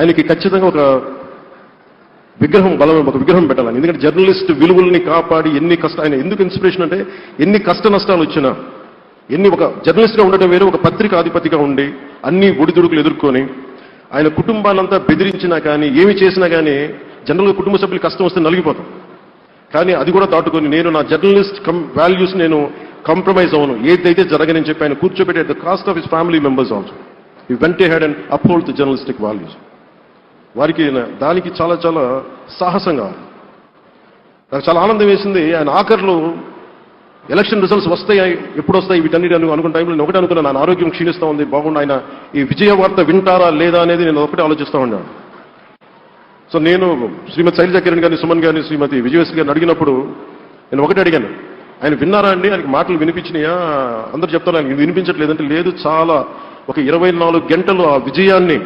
ఆయనకి ఖచ్చితంగా ఒక విగ్రహం బలం ఒక విగ్రహం పెట్టాలని. ఎందుకంటే జర్నలిస్ట్ విలువల్ని కాపాడి ఎన్ని కష్ట ఆయన ఎందుకు ఇన్స్పిరేషన్ అంటే ఎన్ని కష్ట నష్టాలు వచ్చినా ఎన్ని ఒక జర్నలిస్ట్గా ఉండటం వేరు ఒక పత్రిక ఆధిపతిగా ఉండి అన్ని ఒడిదుడుకులు ఎదుర్కొని ఆయన కుటుంబాన్నంతా బెదిరించినా కానీ ఏమి చేసినా కానీ జనరల్గా కుటుంబ సభ్యులు కష్టం వస్తే నలిగిపోతాం. కానీ అది కూడా దాటుకొని నేను నా జర్నలిస్ట్ కం వాల్యూస్ నేను కాంప్రమైజ్ అవ్వను ఏదైతే జరగనని చెప్పి ఆయన కూర్చోబెట్టే the cost of his family members also he went ahead and uphold the journalistic values వారికి దానికి చాలా చాలా సాహసంగా నాకు చాలా ఆనందం వేసింది. ఆయన ఆఖరిలో ఎలక్షన్ రిజల్ట్స్ వస్తాయి ఎప్పుడు వస్తాయి వీటన్నిటి అను అనుకున్న టైంలో నేను ఒకటే అనుకున్నాను నా ఆరోగ్యం క్షీణిస్తూ ఉంది బాగుండు ఆయన. ఈ విజయ వార్త వింటారా లేదా అనేది నేను ఒకటే ఆలోచిస్తూ ఉన్నాను సో నేను శ్రీమతి శైలజ కిరణ్ గారిని సుమన్ గారిని శ్రీమతి విజయశ్రీ గారిని అడిగినప్పుడు నేను ఒకటే అడిగాను. ఆయన విన్నారా అండి? ఆయనకి మాటలు వినిపించినాయా? అందరూ చెప్తారు ఆయన వినిపించట్లేదంటే లేదు. చాలా ఒక ఇరవై నాలుగు గంటలు ఆ విజయాన్ని